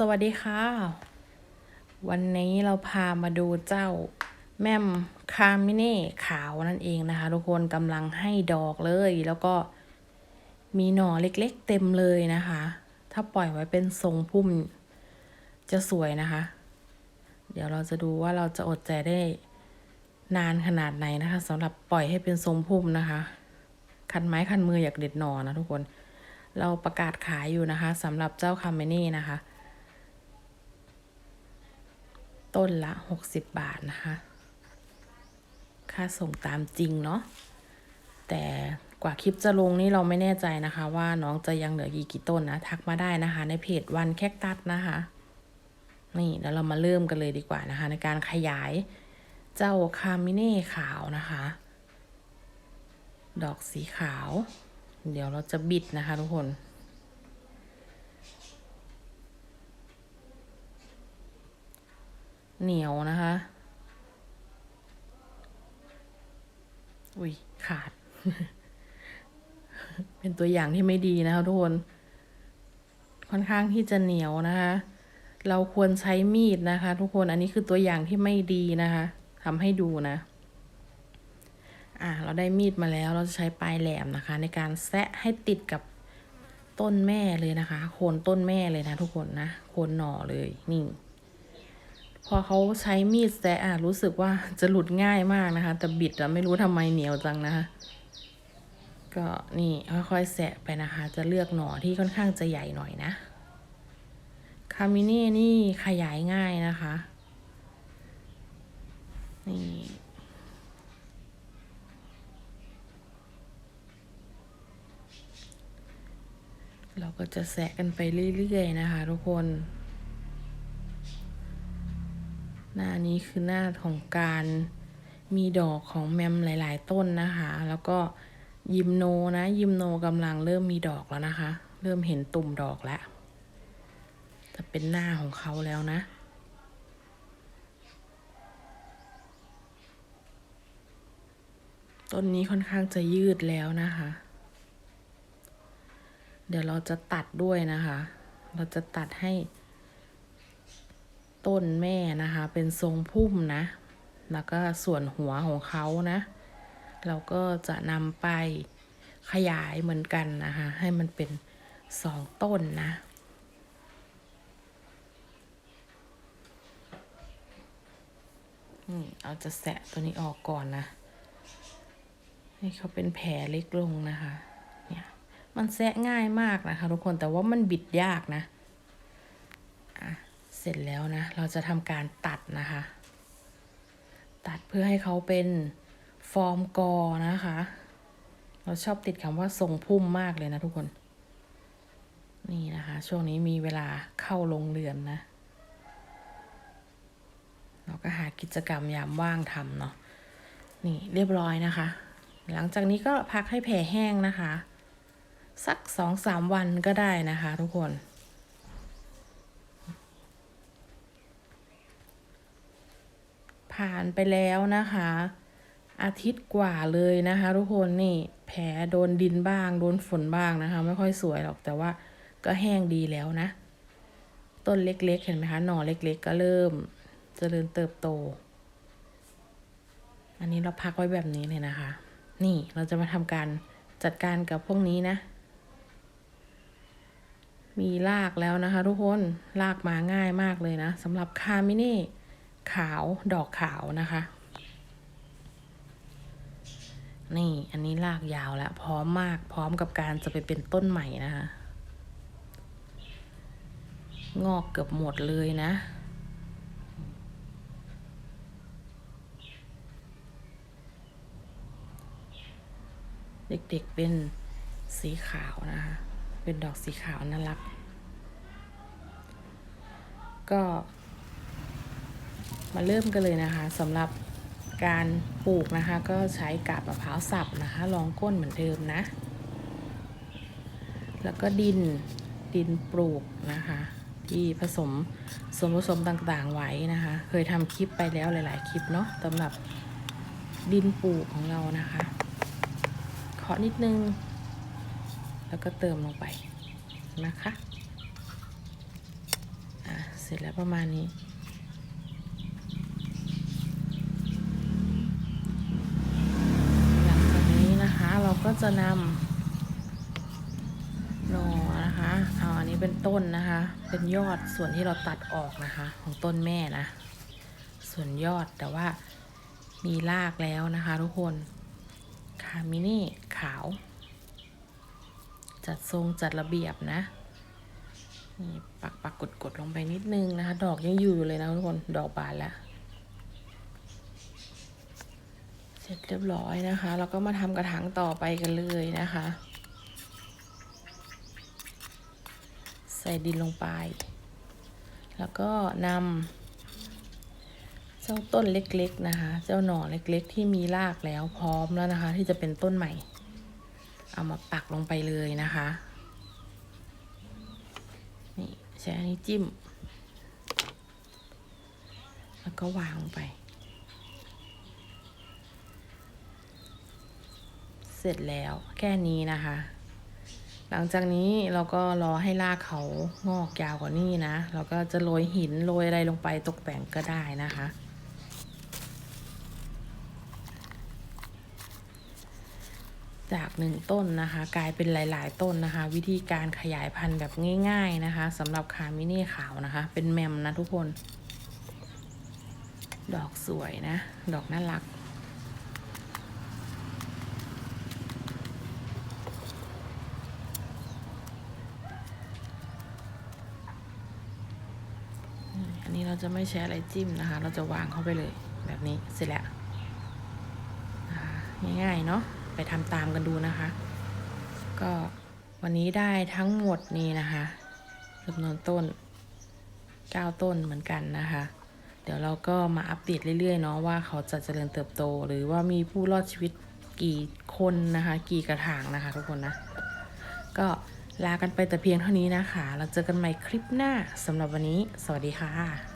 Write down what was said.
สวัสดีค่ะ วันนี้เราพามาดูเจ้าแม่มคามิเน่ขาวนั่นเองนะคะ ทุกคนกำลังให้ดอกเลย แล้วก็มีหน่อเล็กๆเต็มเลยนะคะ ถ้าปล่อยไว้เป็นทรงพุ่มจะสวยนะคะ เดี๋ยวเราจะดูว่าเราจะอดใจได้นานขนาดไหนนะคะสำหรับปล่อยให้เป็นทรงพุ่มนะคะ คันไม้คันมืออยากเด็ดหน่อนะทุกคน เราประกาศขายอยู่นะคะสำหรับเจ้าคาเมเน่นะคะ ต้นละหกสิบบาทนะคะ ค่าส่งตามจริงเนาะ แต่กว่าคลิปจะลงนี่เราไม่แน่ใจนะคะ ว่าน้องจะยังเหลือกี่กี่ต้นนะ ทักมาได้นะคะ ในเพจวันแคคตัสนะคะ นี่เดี๋ยวเรามาเริ่มกันเลยดีกว่านะคะ ในการขยายเจ้าคาเมเน่ขาวนะคะ ดอกสีขาว เดี๋ยวเราจะบิดนะคะทุกคน เหนียวนะคะ อุ้ยขาด เป็นตัวอย่างที่ไม่ดีนะคะทุกคน ค่อนข้างที่จะเหนียวนะคะ เราควรใช้มีดนะคะ ทุกคนอันนี้คือตัวอย่างที่ไม่ดีนะคะทำให้ดูนะ อะเราได้มีดมาแล้วเราจะใช้ปลายแหลมนะคะ ในการแซะให้ติดกับต้นแม่เลยนะคะ โคนต้นแม่เลยนะทุกคนนะ โคนหน่อเลยนี่ พอเขาใช้มีดแซะอะรู้สึกว่าจะหลุดง่ายมากนะคะ แต่บิดอะไม่รู้ทำไมเหนียวจังนะคะก็นี่ค่อยๆแซะไปนะคะ จะเลือกหน่อที่ค่อนข้างจะใหญ่หน่อยนะคามิเน่นี่ขยายง่ายนะคะนี่เราก็จะแซะกันไปเรื่อยๆนะคะทุกคน หน้านี้คือหน้าของการมีดอกของแมมหลาย ๆ ต้นนะคะ แล้วก็ยิมโนนะ ยิมโนกำลังเริ่มมีดอกแล้วนะคะ เริ่มเห็นตุ่มดอกแล้วจะเป็นหน้าของเขาแล้วนะต้นนี้ค่อนข้างจะยืดแล้วนะคะ เดี๋ยวเราจะตัดด้วยนะคะ เราจะตัดให้ ต้นแม่นะคะ เป็นทรงพุ่มนะ แล้วก็ส่วนหัวของเขานะ เราก็จะนำไปขยายเหมือนกันนะคะ ให้มันเป็นสองต้นนะนี่เราจะแสะตัวนี้ออกก่อนนะ ให้เขาเป็นแผลเล็กลงนะคะ เนี่ย มันแซะง่ายมากนะคะทุกคนแต่ว่ามันบิดยากนะ ร็จแล้วนะ เราจะทำการตัดนะคะ ตัดเพื่อให้เขาเป็นฟอร์มกอนะคะ เราชอบติดคำว่าทรงพุ่มมากเลยนะทุกคน นี่นะคะ ช่วงนี้มีเวลาเข้าโรงเรือนนะ เราก็หากิจกรรมยามว่างทำเนาะ นี่เรียบร้อยนะคะ หลังจากนี้ก็พักให้แผลแห้งนะคะ สักสองสามวันก็ได้นะคะทุกคน ผ่านไปแล้วนะคะ อาทิตย์กว่าเลยนะคะ ทุกคนนี่แผลโดนดินบ้างโดนฝนบ้างนะคะ ไม่ค่อยสวยหรอกแต่ว่าก็แห้งดีแล้วนะ ต้นเล็กๆ เห็นไหมคะหน่อเล็กๆ ก็เริ่มเจริญเติบโต อันนี้เราพักไว้แบบนี้เลยนะคะ นี่เราจะมาทำการจัดการกับพวกนี้นะ มีรากแล้วนะคะ ทุกคนรากมาง่ายมากเลยนะสำหรับคามิเน่ ขาวดอกขาวนะคะ นี่อันนี้รากยาวแล้ว พร้อมมากพร้อมกับการจะไปเป็นต้นใหม่นะคะ งอกเกือบหมดเลยนะเด็กๆ เป็นสีขาวนะคะ เป็นดอกสีขาวน่ารัก ก็ มาเริ่มกันเลยนะคะสำหรับการปลูกนะคะ ก็ใช้กาบมะพร้าวสับนะคะรองก้นเหมือนเดิมนะ แล้วก็ดินดินปลูกนะคะ ที่ผสมส่วนผสมต่างๆไว้นะคะ เคยทำคลิปไปแล้วหลายๆคลิปเนาะสำหรับดินปลูกของเรานะคะเคาะนิดนึง แล้วก็เติมลงไปนะคะ อ่าเสร็จแล้วประมาณนี้ หลังจากนี้นะคะเรา ก็จะนำหน่อนะคะเอาอันนี้เป็นต้นนะคะ เป็นยอดส่วนที่เราตัดออกนะคะ ของต้นแม่นะ ส่วนยอดแต่ว่ามีรากแล้วนะคะทุกคนคามินี่ขาว จัดทรงจัดระเบียบนะนี่ปักปักกดกดลงไปนิดนึงนะคะ ดอกยังอยู่อยู่เลยนะทุกคน ดอกบานแล้ว เส ร็จเรียบร้อยนะคะ เราก็มาทำกระถางต่อไปกันเลยนะคะ ใส่ดินลงไป แล้วก็นำเจ้าต้นเล็กๆนะคะ เจ้าหน่อเล็กๆ ที่มีรากแล้วพร้อมแล้วนะคะ ที่จะเป็นต้นใหม่ เอามาปักลงไปเลยนะคะนี่ใช้อันนี้จิ้ม แล้วก็วางลงไป เสร็จแล้วแค่นี้นะคะ หลังจากนี้เราก็รอให้รากเขางอกยาวกว่านี้นะ เราก็จะโรยหินโรยอะไรลงไปตกแต่งก็ได้นะคะจากหนึ่งต้นนะคะ กลายเป็นหลาย ๆ ต้นนะคะ วิธีการขยายพันธุ์แบบง่าย ๆ นะคะสำหรับคามิเน่ขาวนะคะ เป็นแมมนะทุกคน ดอกสวยนะ ดอกน่ารัก อันนี้เรา จะไม่ใช้อะไรจิ้มนะคะ เราจะวางเข้าไปเลยแบบนี้เสร็จแล้วง่ายๆเนาะไปทำตามกันดูนะคะ ก็วันนี้ได้ทั้งหมดนี้นะคะจำนวนต้น 9 ต้นเหมือนกันนะคะ เดี๋ยวเราก็มาอัปเดตเรื่อยๆเนาะว่าเขาจะเจริญเติบโต หรือว่ามีผู้รอดชีวิตกี่คนนะคะ กี่กระถางนะคะทุกคนนะ ก็ลากันไปแต่เพียงเท่านี้นะคะ เราเจอกันใหม่คลิปหน้าสำหรับวันนี้ สวัสดีค่ะ